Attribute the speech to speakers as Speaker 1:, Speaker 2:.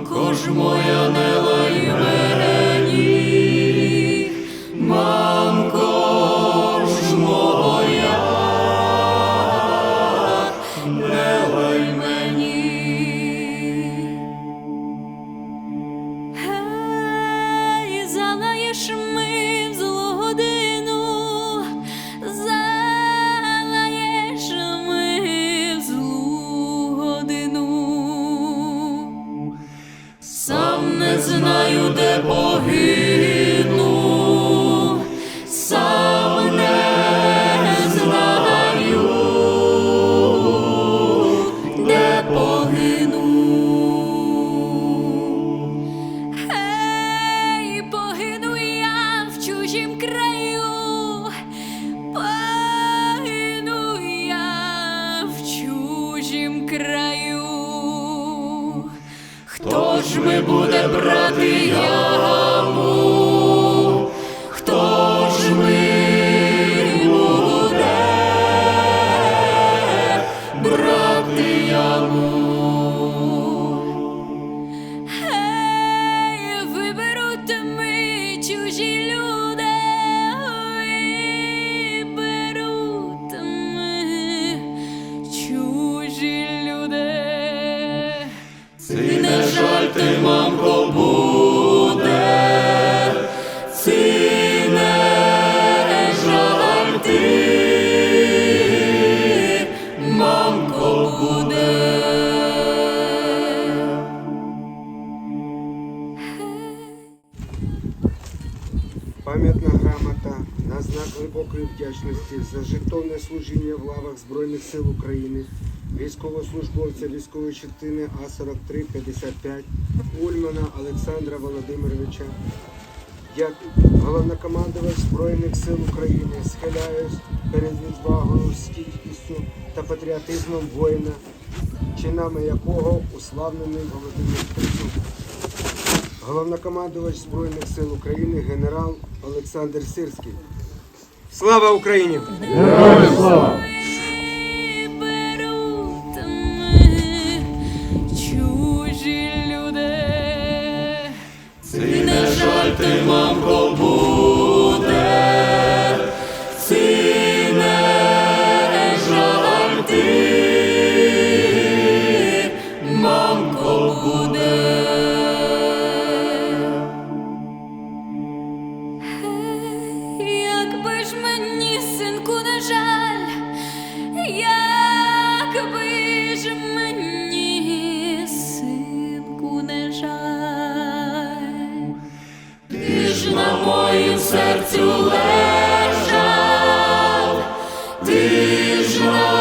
Speaker 1: Мамко ж моя не жаль ти, мамко, буде, ці жаль ти, мамко, буде.
Speaker 2: Пам'ятна грамота на знак глибокої вдячності за жертовне служіння в лавах Збройних сил України, військовослужбовця військової частини А-43-55 Ульмана Олександра Володимировича. Як головнокомандувач Збройних сил України схиляюсь перед відвагою, стійкістю та патріотизмом воїна, чинами якого уславлений Володимир Стецюк. Головнокомандувач Збройних сил України генерал Олександр Сирський. Слава Україні!
Speaker 3: Беруть хай ти, мамко,
Speaker 1: буде, сине жаль ти, мамко буде. Ж мені, синку, не жаль, як би ж мені. Krishna